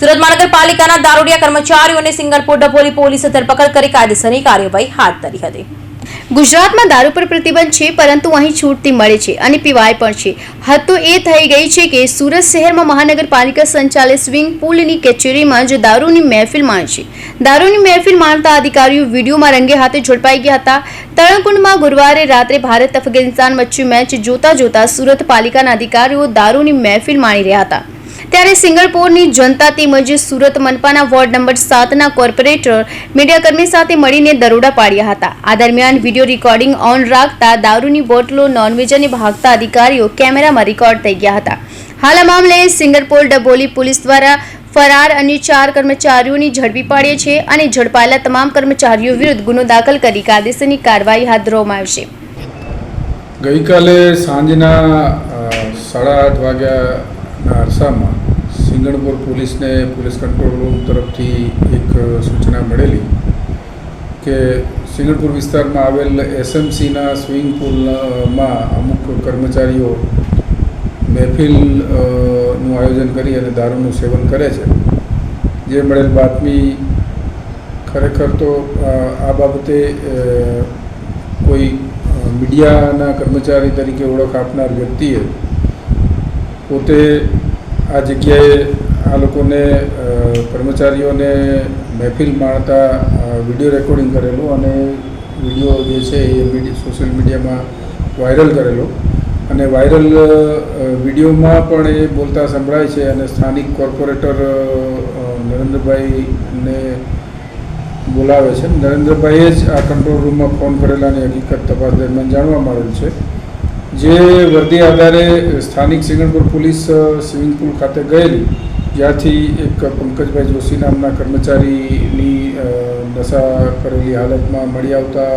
સુરત મહાનગરપાલિકાના દારૂડિયા કર્મચારીઓને સિંગલપુર ડભોલી પોલીસે ધરપકડ કરી કાયદેસરની કાર્યવાહી હાથ ધરી હતી. ગુજરાતમાં દારૂ પર પ્રતિબંધ છે, પરંતુ અહીં છૂટથી મળે છે અને પીવાય પણ છે. હદ તો એ થઈ ગઈ છે કે સુરત શહેરમાં મહાનગરપાલિકા સંચાલિત સ્વિંગ પુલની કચેરીમાં જ દારૂની મહેફિલ માણી છે. દારૂની મહેફિલ માણતા અધિકારીઓ વિડીયોમાં રંગે હાથે ઝડપાઈ ગયા હતા. તળંકુંડમાં ગુરુવારે રાત્રે ભારત અફઘાનિસ્તાન વચ્ચે મેચ જોતા જોતા સુરત પાલિકાના અધિકારીઓ દારૂની મહેફિલ માણી રહ્યા હતા. ત્યારે સિંગલપોરની જનતા તેમજ સુરત મનપાના વોર્ડ નંબર સાતના કોર્પોરેટર મીડિયાકર્મી સાથે મળીને દરોડા પાડ્યા હતા. આ દરમિયાન વીડિયો રેકોર્ડિંગ ઓન રાખતા દારૂની બોટલો, નોનવેજ અને ભાગતા અધિકારીઓ કેમેરામાં રેકોર્ડ થઈ ગયા હતા. હાલ આ મામલે સિંગલપોર ડબોલી પોલીસ દ્વારા ફરાર અન્ય ચાર કર્મચારીઓની ઝડપી પાડીએ છે અને ઝડપાયેલા તમામ કર્મચારીઓ વિરુદ્ધ ગુનો દાખલ કરી કાયદેસરની કાર્યવાહી હાથ ધરવામાં આવશે. ગઈકાલે સાંજના સાડા આઠ વાગ્યાના અરસામાં સિંગણપુર પોલીસને પોલીસ કંટ્રોલ રૂમ તરફથી એક સૂચના મળેલી કે સિંગણપુર વિસ્તારમાં આવેલ એસએમસીના સ્વિમિંગ પુલમાં અમુક કર્મચારીઓ મહેફિલનું આયોજન કરી અને દારૂનું સેવન કરે છે. જે મળેલ બાતમી ખરેખર તો આ બાબતે કોઈ મીડિયાના કર્મચારી તરીકે ઓળખ આપનાર વ્યક્તિએ પોતે આ જગ્યાએ આ લોકોને કર્મચારીઓને મહેફિલ માણતા વીડિયો રેકોર્ડિંગ કરેલું અને વીડિયો જે છે એ સોશિયલ મીડિયામાં વાયરલ કરેલો. અને વાયરલ વિડીયોમાં પણ એ બોલતા સંભળાય છે અને સ્થાનિક કોર્પોરેટર નરેન્દ્રભાઈને બોલાવે છે. નરેન્દ્રભાઈએ જ આ કંટ્રોલ રૂમમાં ફોન કરેલાની હકીકત તપાસ દરમિયાન જાણવા મળેલ છે. જે વર્દી આધારે સ્થાનિક સિંગણપુર પોલીસ સ્વિમિંગ પુલ ખાતે ગયેલી, જ્યાંથી એક પંકજભાઈ જોશી નામના કર્મચારીની નશા કરેલી હાલતમાં મળી આવતા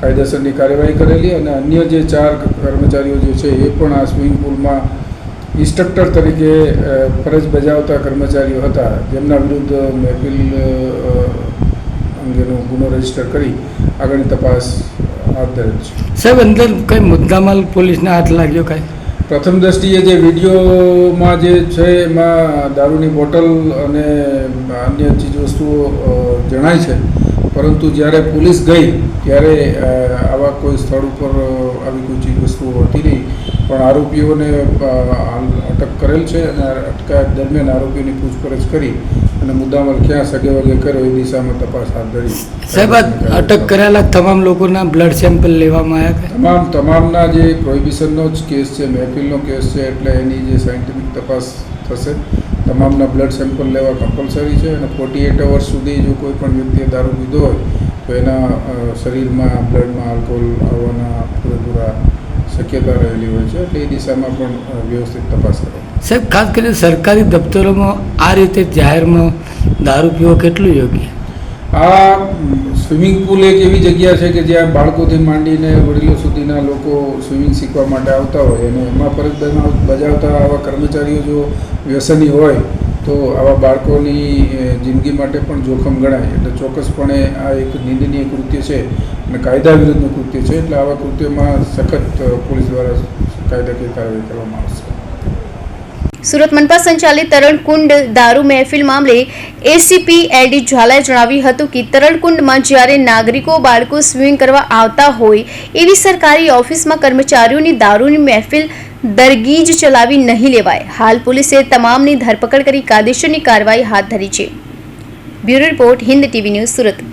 કાયદેસરની કાર્યવાહી કરેલી અને અન્ય જે ચાર કર્મચારીઓ જે છે એ પણ આ સ્વિમિંગ પુલમાં ઇન્સ્ટ્રક્ટર તરીકે ફરજ બજાવતા કર્મચારીઓ હતા, જેમના વિરુદ્ધ મહેફિલ અંગેનો ગુનો રજિસ્ટર કરી આગળની તપાસ હાથ સાહેબ, અંદર કઈ મુદ્દામાલ પોલીસને હાથ લાગ્યો કાંઈ? પ્રથમ દ્રષ્ટિએ જે વિડીયોમાં જે છે, એમાં દારૂની બોટલ અને અન્ય ચીજવસ્તુઓ વસ્તુઓ જણાય છે. પરંતુ જ્યારે પોલીસ ગઈ, ત્યારે આવા કોઈ સ્થળ ઉપર આવી કોઈ ચીજવસ્તુઓ હતી નહીં. પણ આરોપીઓને અટક કરેલ છે અને અટકાયત દરમિયાન આરોપીઓની પૂછપરછ કરી અને મુદ્દામાલ ક્યાં સગે વગે કર્યો એ દિશામાં તપાસ હાથ ધરી. સાહેબ અટક કરેલા તમામ લોકોના બ્લડ સેમ્પલ લેવામાં આવ્યા તમામ તમામના જે પ્રોહિબિશનનો જ કેસ છે મહેફિલનો કેસ છે એટલે એની જે સાયન્ટિફિક તપાસ થશે તમામના બ્લડ સેમ્પલ લેવા કમ્પલસરી છે અને ફોર્ટી એટ અવર્સ સુધી જો કોઈ પણ વ્યક્તિએ દારૂ પીધો હોય તો એના શરીરમાં બ્લડમાં આલ્કોહોલ આવવાના પૂરેપૂરા શક્યતા રહેલી હોય છે એટલે એ દિશામાં પણ વ્યવસ્થિત તપાસ કરે. સાહેબ ખાસ કરીને સરકારી દફતરોમાં આ રીતે જાહેરમાં દારૂ પીવો કેટલું યોગ્ય? આ સ્વિમિંગ પુલ એક એવી જગ્યા છે કે જ્યાં બાળકોથી માંડીને વડીલો સુધીના લોકો સ્વિમિંગ શીખવા માટે આવતા હોય અને એમાં ફરજ બજાવતા આવા કર્મચારીઓ જો વ્યસની હોય તો આવા બાળકોની જિંદગી માટે પણ જોખમ ગણાય. એટલે ચોક્કસપણે આ એક નિંદનીય કૃત્ય છે અને કાયદા વિરુદ્ધનું કૃત્ય છે. એટલે આવા કૃત્યમાં સખત પોલીસ દ્વારા કાયદાકીય કાર્યવાહી કરવામાં આવશે. સુરત મનપા સંચાલિત તરણકુંડ દારૂ મહેફિલ મામલે એસીપી એલડી ઝાલાએ જણાવ્યું હતું કે તરણકુંડમાં જ્યારે નાગરિકો, બાળકો સ્વિમિંગ કરવા આવતા હોય, એવી સરકારી ઓફિસમાં કર્મચારીઓની દારૂની મહેફિલ દરગીજ ચલાવી નહીં લેવાય. હાલ પોલીસે તમામની ધરપકડ કરી કાયદેસરની કાર્યવાહી હાથ ધરી છે. Bureau report, Hind TV news Surat.